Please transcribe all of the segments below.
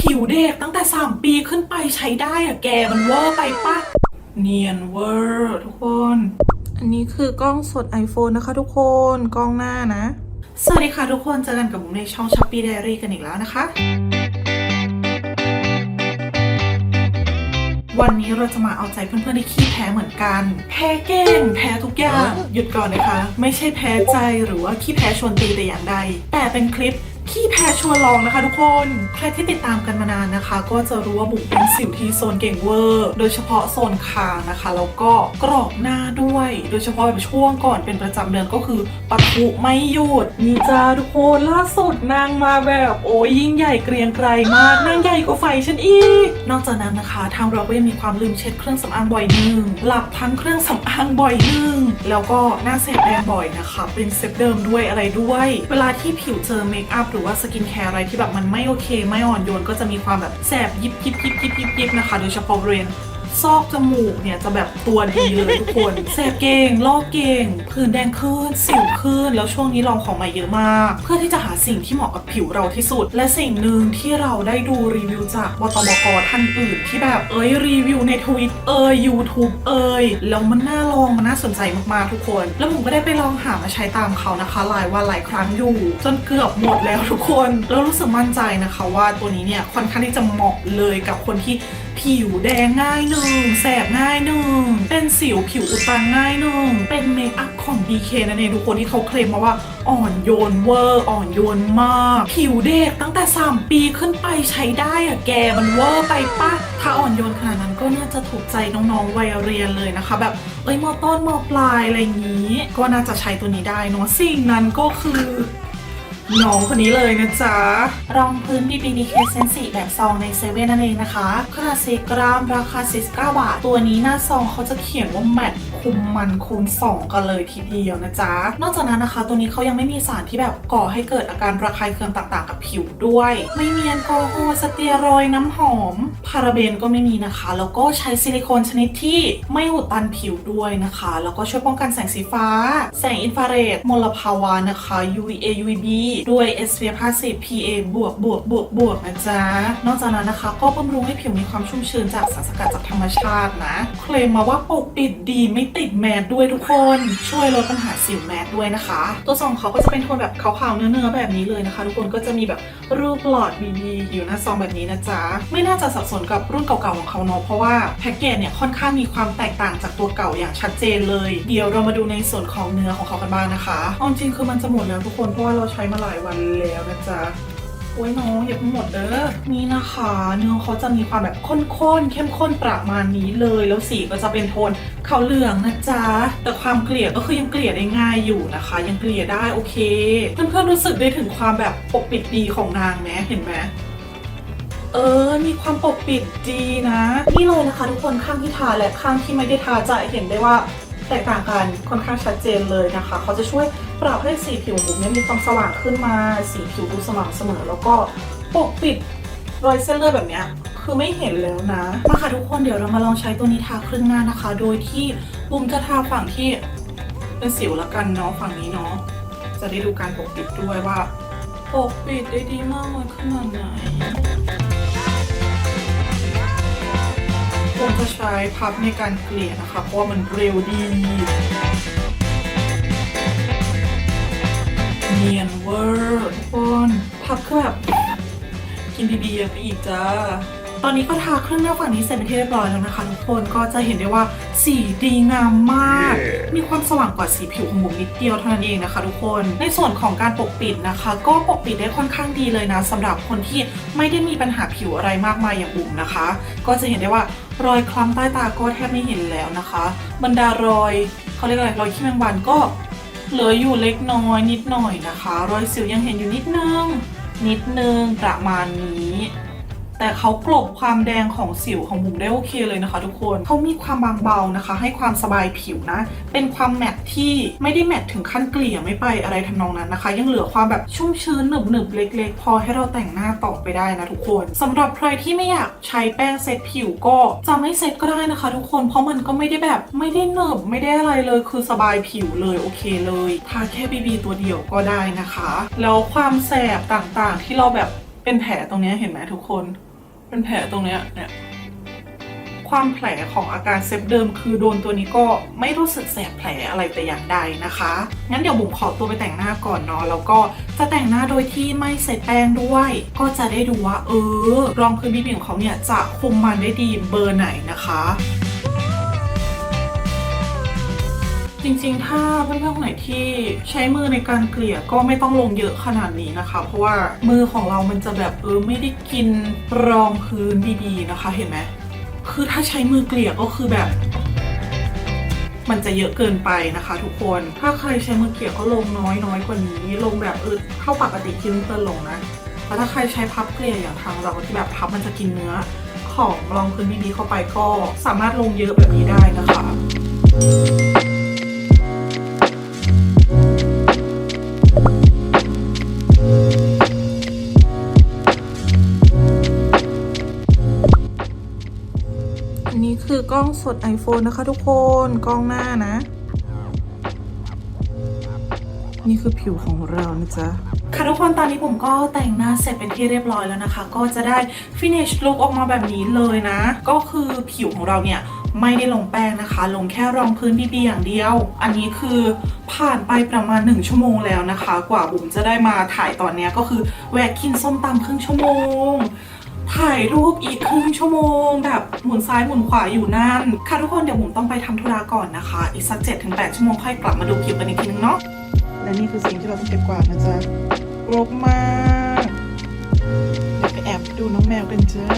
ผิวเด็กตั้งแต่ 3 ปีขึ้นไปใช้ได้อะแกมันเวอร์ไปปะเนียนเวอร์ทุกคน อันนี้คือกล้องสด iPhone นะคะทุกคนกล้องหน้านะ สวัสดีค่ะทุกคนเจอกันกับบุ๋มในช่อง Shopee Diary กันอีกแล้วนะคะ วันนี้เราจะมาเอาใจเพื่อนๆที่ขี้แพ้เหมือนกัน แพ้เก่งแพ้ทุกอย่าง หยุดก่อนนะคะ ไม่ใช่แพ้ใจหรือว่าขี้แพ้ชวนตีแต่อย่างใด แต่เป็นคลิป ขี้แพ้ชวนลองนะคะทุกคน ใครที่ติดตามกันมานานนะคะ ก็จะรู้ว่าบุ๋มเป็นสิวที่โซนเก่งเวอร์ โดยเฉพาะโซนคางนะคะ แล้วก็กรอบหน้าด้วย โดยเฉพาะแบบช่วงก่อนเป็นประจำเดือนก็คือปะทุไม่หยุดนี่จ้าทุกคนล่าสุดนางมาแบบโอ้ยยิ่งใหญ่เกรียงไกรมากนางใหญ่กว่าไฟฉันอีก นอกจากนั้นนะคะทางเราก็ยังมีความลืมเช็ดเครื่องสำอางบ่อยหนึ่งหลับทั้งเครื่องสำอางบ่อยหนึ่งแล้วก็หน้าแสบแดงบ่อยนะคะ เป็นเซตเดิมด้วยอะไรด้วย เวลาที่ผิวเจอเมคอัพรือว่าสกินแคร์อะไรที่แบบมันไม่โอเค ไม่อ่อนโยนก็จะมีความแบบแสบยิบยิบยิบยิบยิบยิบนะคะ โดยเฉพาะบริเวณ ซอกจมูกเนี่ยจะแบบตัวดีเลยทุกคนแสบเก่งลอกเก่งผื่นแดงขึ้น สิวขึ้น แล้วช่วงนี้ลองของใหม่เยอะมาก เพื่อที่จะหาสิ่งที่เหมาะกับผิวเราที่สุด และสิ่งหนึ่งที่เราได้ดูรีวิวจากบตบกท่านอื่น ที่แบบเอ้ยรีวิวในทวิตเอยยูทูบเอยแล้วมันน่าลองมันน่าสนใจมากๆทุกคน แล้วผมก็ได้ไปลองหามาใช้ตามเขานะคะหลายวันหลายครั้งอยู่ จนเกือบหมดแล้วทุกคน แล้วรู้สึกมั่นใจนะคะว่าตัวนี้เนี่ยค่อนข้างที่จะเหมาะเลยกับคนที่ ผิวแดงง่ายหนึ่งแสบง่ายหนึ่งเป็นสิวผิวอุดตันง่ายหนึ่งเป็นเมคอัพของ BK นั่นเองทุกคนที่เขาเคลมมาว่าอ่อนโยนเวอร์ อ่อนโยนมาก ผิวเด็กตั้งแต่ 3 ปีขึ้นไปใช้ได้อะแกมันเวอร์ไปปะถ้าอ่อนโยนขนาดนั้นก็น่าจะถูกใจน้องๆวัยเรียนเลยนะคะ แบบเอ้ยมอต้นมอปลายอะไรอย่างนี้ ก็น่าจะใช้ตัวนี้ได้เนาะสิ่งนั้นก็คือ น้องคนนี้เลยนะจ๊ะ รองพื้น BBDK Sensi แบบซองในเซเว่นนั่นเองนะคะขนาด10กรัมราคา49บาท ตัวนี้หน้าซองเขาจะเขียนว่าแมตต์ คุมมันคูณ 2 กันเลยทีเดียวนะจ๊ะ นอกจากนั้นนะคะ ตัวนี้เขายังไม่มีสารที่แบบก่อให้เกิดอาการระคายเคืองต่างๆ กับผิวด้วย ไม่มีแอลกอฮอล์สเตียรอยน้ำหอม พาราเบนก็ไม่มีนะคะ แล้วก็ใช้ซิลิโคนชนิดที่ไม่อุดตันผิวด้วยนะคะ แล้วก็ช่วยป้องกันแสงสีฟ้า แสงอินฟราเรดมลภาวะนะคะ UVA UVB ด้วย SPF 50 PA บวกบวกบวกบวกนะจ๊ะ นอกจากนั้นนะคะ ก็บำรุงให้ผิวมีความชุ่มชื้นจากสารสกัดจากธรรมชาตินะ เคลมมาว่าปกปิดดีไม่ติดแมสด้วยทุกคนช่วยลดปัญหาสิวแมสด้วยนะคะ ตัวซองเขาก็จะเป็นโทนแบบขาวๆเนื้อๆแบบนี้เลยนะคะ ทุกคนก็จะมีแบบรูปหลอด BB อยู่หน้าซองแบบนี้นะจ๊ะไม่น่าจะสับสนกับรุ่นเก่าๆของเขาเนาะเพราะว่าแพ็กเกจเนี่ยค่อนข้างมีความแตกต่างจากตัวเก่าอย่างชัดเจนเลย เดี๋ยวเรามาดูในส่วนของเนื้อของเขากันบ้างนะคะเอาจริงคือมันจะหมดแล้วทุกคนเพราะว่าเราใช้มาหลายวันแล้วนะจ๊ะ อ้ยน้องอย่าเพิ่งหมดเด้อนี่นะคะ เนื้อเขาจะมีความแบบข้นๆเข้มข้นประมาณนี้เลย แล้วสีก็จะเป็นโทนขาวเหลืองนะจ๊ะ แต่ความเกลี่ยก็คือยังเกลี่ยได้ง่ายอยู่นะคะ ยังเกลี่ยได้โอเค เพื่อนๆรู้สึกได้ถึงความแบบปกปิดดีของนางไหมเห็นไหมเออ มีความปกปิดดีนะ นี่เลยนะคะ ทุกคนข้างที่ทาและข้างที่ไม่ได้ทาจะเห็นได้ว่าแตกต่างกันค่อนข้างชัดเจนเลยนะคะ เขาจะช่วย ปรับให้สีผิวบุ๋มเนี่ยมีความสว่างขึ้นมา สีผิวดูสม่ำเสมอ แล้วก็ปกปิดรอยเส้นเลือดแบบเนี้ยคือไม่เห็นแล้วนะ มาค่ะทุกคนเดี๋ยวเรามาลองใช้ตัวนี้ทาครึ่งหน้านะคะ โดยที่บุ๋มจะทาฝั่งที่เป็นสิวละกันเนาะฝั่งนี้เนาะจะได้ดูการปกปิดด้วยว่าปกปิดได้ดีมากเลยขนาดไหนควรจะใช้พับในการเกลี่ยนะคะ เพราะว่ามันเร็วดี นียนเวอร์ทุกคนพับคือแบบกินดีๆไปอีกจ้า ตอนนี้ก็ทาเครื่องหน้าฝั่งนี้เสร็จเป็นที่เรียบร้อยแล้วนะคะทุกคนก็จะเห็นได้ว่าสีดีงามมาก มีความสว่างกว่าสีผิวของบุ๋มนิดเดียวเท่านั้นเองนะคะ ทุกคน ในส่วนของการปกปิดนะคะ ก็ปกปิดได้ค่อนข้างดีเลยนะสำหรับคนที่ไม่ได้มีปัญหาผิวอะไรมากมายอย่างบุ๋มนะคะ ก็จะเห็นได้ว่ารอยคล้ำใต้ตาก็แทบไม่เห็นแล้วนะคะ บรรดารอยเขาเรียกอะไรรอยขี้แมงวันก็ เหลืออยู่เล็กน้อยนิดหน่อยนะคะ รอยสิวยังเห็นอยู่นิดนึงนิดนึงประมาณนี้ แต่เขากลบความแดงของสิวของบุ๋มได้โอเคเลยนะคะ ทุกคนเขามีความบางเบานะคะ ให้ความสบายผิวนะ เป็นความแมตที่ไม่ได้แมตถึงขั้นเกลี่ยไม่ไปอะไรทำนองนั้นนะคะ ยังเหลือความแบบชุ่มชื้นหนึบหนึบเล็ก ๆ พอให้เราแต่งหน้าต่อไปได้นะทุกคนสำหรับใครที่ไม่อยากใช้แป้งเซตผิวก็จะไม่เซตก็ได้นะคะ ทุกคนเพราะมันก็ไม่ได้แบบไม่ได้เหนบไม่ได้อะไรเลยคือสบายผิวเลยโอเคเลยทาแค่บีบีตัวเดียวก็ได้นะคะ แล้วความแสบต่างๆที่เราแบบเป็นแผลตรงนี้เห็นไหมทุกคน เป็นแผลตรงเนี้ยเนี่ยความแผลของอาการเซฟเดิมคือโดนตัวนี้ก็ไม่รู้สึกแสบแผลอะไรแต่อย่างใดนะคะ งั้นเดี๋ยวบุ๋มขอตัวไปแต่งหน้าก่อนเนาะแล้วก็จะแต่งหน้าโดยที่ไม่ใส่แป้งด้วย ก็จะได้ดูว่าเออรองพื้นบีบีของเขาเนี่ยจะคุมมันได้ดีเบอร์ไหนนะคะ จริงๆ ถ้าเพื่อนๆคนไหนที่ใช้มือในการเกลี่ยก็ไม่ต้องลงเยอะขนาดนี้นะคะ เพราะว่ามือของเรามันจะแบบเออไม่ได้กินรองพื้นดีๆนะคะ เห็นไหมคือถ้าใช้มือเกลี่ยก็คือแบบ มันจะเยอะเกินไปนะคะ ทุกคน ถ้าใครใช้มือเกลี่ยก็ลงน้อยน้อยกว่านี้ ลงแบบเออเท่าปกติที่เพื่อนลงนะแต่ถ้าใครใช้พับเกลี่ยอย่างทางเราที่แบบพับมันจะกินเนื้อของรองพื้นดีๆเข้าไปก็สามารถลงเยอะแบบนี้ได้นะคะ คือกล้องสด iPhone นะคะทุกคนกล้องหน้านะ นี่คือผิวของเรานะจ๊ะค่ะทุกคนตอนนี้ผมก็แต่งหน้าเสร็จเป็นที่เรียบร้อยแล้วนะคะ ก็จะได้ finish look ออกมาแบบนี้เลยนะ ก็คือผิวของเราเนี่ยไม่ได้ลงแป้งนะคะ ลงแค่รองพื้นบีๆอย่างเดียว อันนี้คือผ่านไปประมาณ 1 ชั่วโมงแล้วนะคะ กว่าบุ๋มจะได้มาถ่ายตอนนี้ก็คือแวะกินส้มตำครึ่งชั่วโมง ถ่ายรูปอีกครึ่งชั่วโมง แบบหมุนซ้ายหมุนขวาอยู่นั่น ค่ะทุกคนเดี๋ยวผมต้องไปทำธุระก่อนนะคะ อีกสักเจ็ดถึงแชั่วโมงค่อยกลับมาดูคลิปกันอีกทีนึงเนาะและนี่คือสิ่งที่เราต้องเก็บกวาดนะจ๊ะรกมากเดี๋ยวไปแอบดูน้องแมวกันเจ้า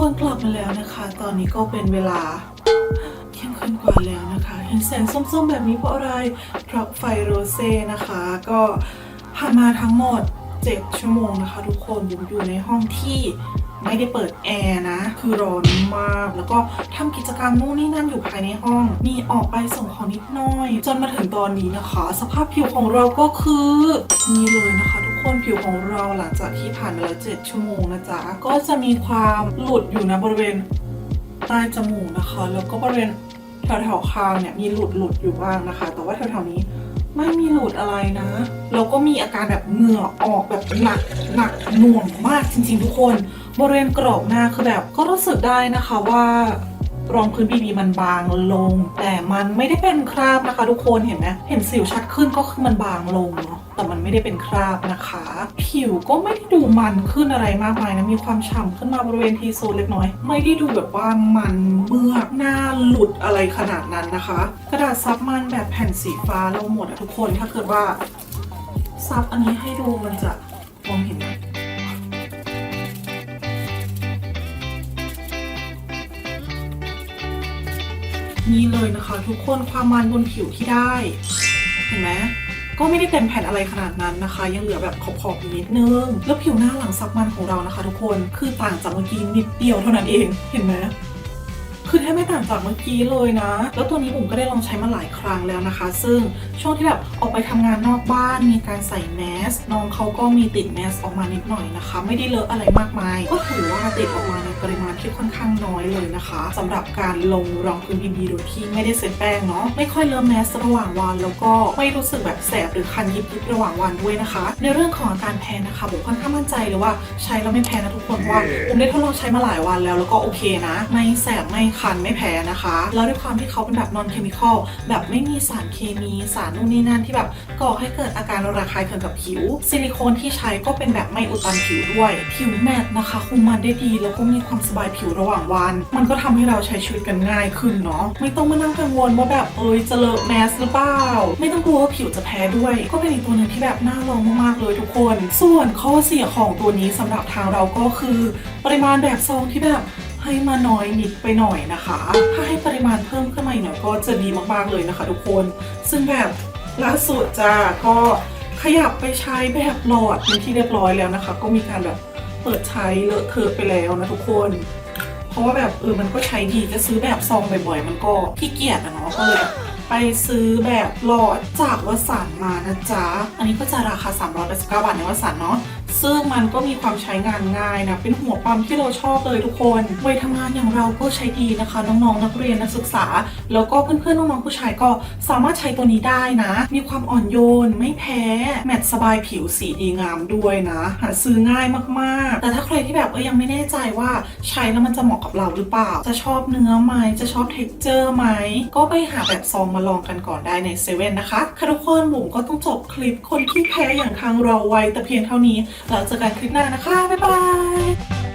ค่ะทุกคนกลับมาแล้วนะคะ ตอนนี้ก็เป็นเวลาเที่ยงคืนกว่าแล้วนะคะ เห็นแสงส้มๆแบบนี้เพราะอะไรเพราะไฟโรเซ่นะคะ ก็ผ่านมาทั้งหมด 7 ชั่วโมงนะคะ ทุกคนอยู่อยู่ในห้องที่ไม่ได้เปิดแอร์นะ คือร้อนมาก แล้วก็ทำกิจกรรมนู่นนี่นั่นอยู่ภายในห้อง มีออกไปส่งของนิดหน่อย จนมาถึงตอนนี้นะคะ สภาพผิวของเราก็คือนี่เลยนะคะ คนผิวของเราหลังจากที่ผ่านมาแล้ว 7 ชั่วโมงนะจ๊ะ ก็จะมีความหลุดอยู่นะบริเวณใต้จมูกนะคะ แล้วก็บริเวณแถวๆคางเนี่ยมีหลุดหลุดอยู่บ้างนะคะ แต่ว่าแถวๆนี้ไม่มีหลุดอะไรนะ แล้วก็มีอาการแบบเหงื่อออกแบบหนักหนักหน่วงมากจริงๆทุกคน บริเวณกรอบหน้าคือแบบก็รู้สึกได้นะคะว่ารองพื้นบีบีมันบางลง แต่มันไม่ได้เป็นคราบนะคะ ทุกคนเห็นไหมเห็นสิวชัดขึ้นก็คือมันบางลงเนาะ แต่มันไม่ได้เป็นคราบนะคะ ผิวก็ไม่ได้ดูมันขึ้นอะไรมากมายนะ มีความฉ่ำขึ้นมาบริเวณทีโซนเล็กน้อย ไม่ได้ดูแบบว่ามันเมือกหน้าหลุดอะไรขนาดนั้นนะคะ กระดาษซับมันแบบแผ่นสีฟ้าเราหมดอะทุกคนถ้าเกิดว่าซับอันนี้ให้ดูมันจะมองเห็นไหมนี่เลยนะคะ ทุกคนความมันบนผิวที่ได้ เห็นไหม ก็ไม่ได้เต็มแผ่นอะไรขนาดนั้นนะคะ ยังเหลือแบบขอบๆนิดนึง แล้วผิวหน้าหลังซับมันของเรานะคะ ทุกคนคือต่างจากเมื่อกี้นิดเดียวเท่านั้นเองเห็นไหม คือแทบไม่ต่างจากเมื่อกี้เลยนะ แล้วตัวนี้ผมก็ได้ลองใช้มาหลายครั้งแล้วนะคะ ซึ่งช่วงที่แบบออกไปทำงานนอกบ้านมีการใส่แมสน้องเขาก็มีติดแมสออกมานิดหน่อยนะคะ ไม่ได้เลอะอะไรมากมาย ก็ถือว่าติดออกมาในปริมาณที่ค่อนข้างน้อยเลยนะคะสำหรับการลงรองพื้นบีบีโดยที่ไม่ได้เซ็ตแป้งเนาะไม่ค่อยเลอะแมสระหว่างวัน แล้วก็ไม่รู้สึกแบบแสบหรือคันยิบยิบระหว่างวันด้วยนะคะ ในเรื่องของอาการแพ้นะคะผมค่อนข้างมั่นใจเลยว่าใช้แล้วไม่แพ้นะทุกคนว่าผมได้ทดลองใช้มาหลายวันแล้วแล้วก็โอเคนะ ไม่แสบไม่คนไม่แพ้นะคะ แล้วด้วยความที่เขาเป็นแบบ non chemical แบบไม่มีสารเคมีสารนู่นนี่นั่นที่แบบก่อให้เกิดอาการระคายเคืองกับผิว ซิลิโคนที่ใช้ก็เป็นแบบไม่อุดตันผิวด้วย ผิวแมตต์นะคะ คุมมันได้ดี แล้วก็มีความสบายผิวระหว่างวัน มันก็ทำให้เราใช้ชีวิตกันง่ายขึ้นเนาะไม่ต้องมานั่งกังวลว่าแบบเอยจะเลอะแมสหรือเปล่าไม่ต้องกลัวว่าผิวจะแพ้ด้วย ก็เป็นอีกตัวหนึ่งที่แบบน่าลองมากๆเลยทุกคน ส่วนข้อเสียของตัวนี้สำหรับทางเราก็คือ ปริมาณแบบซองที่แบบ ให้มาน้อยนิดไปหน่อยนะคะ ถ้าให้ปริมาณเพิ่มขึ้นมาอีกหน่อยก็จะดีมากๆเลยนะคะทุกคน ซึ่งแบบล่าสุดจ้าก็ขยับไปใช้แบบหลอดเป็นที่เรียบร้อยแล้วนะคะ ก็มีการแบบเปิดใช้เลอะเทอะไปแล้วนะทุกคน เพราะว่าแบบเออมันก็ใช้ดีจะซื้อแบบซองบ่อยๆ มันก็ขี้เกียจอะเนาะก็เลยไปซื้อแบบหลอดจากวสันมานะจ๊ะ อันนี้ก็จะราคา 389 บาทในวสันเนาะ ซึ่งมันก็มีความใช้งานง่ายนะ เป็นหัวปั๊มที่เราชอบเลยทุกคนวัยทำงานอย่างเราก็ใช้ดีนะคะ น้องๆ นักเรียนนักศึกษา แล้วก็เพื่อนๆ น้องๆ ผู้ชายก็สามารถใช้ตัวนี้ได้นะ มีความอ่อนโยน ไม่แพ้ แมตต์สบายผิวสีดีงามด้วยนะ หาซื้อง่ายมากๆ แต่ถ้าใครที่แบบเออยังไม่แน่ใจว่าใช้แล้วมันจะเหมาะกับเราหรือเปล่า จะชอบเนื้อไหมจะชอบเท็กเจอร์ไหมก็ไปหาแบบซองมาลองกันก่อนได้ในเซเว่นนะคะค่ะทุกคนบุ๋มก็ต้องจบคลิปคนที่แพ้อย่างทางเราไว้แต่เพียงเท่านี้แล้วเจอกันคลิปหน้านะคะ บ๊ายบาย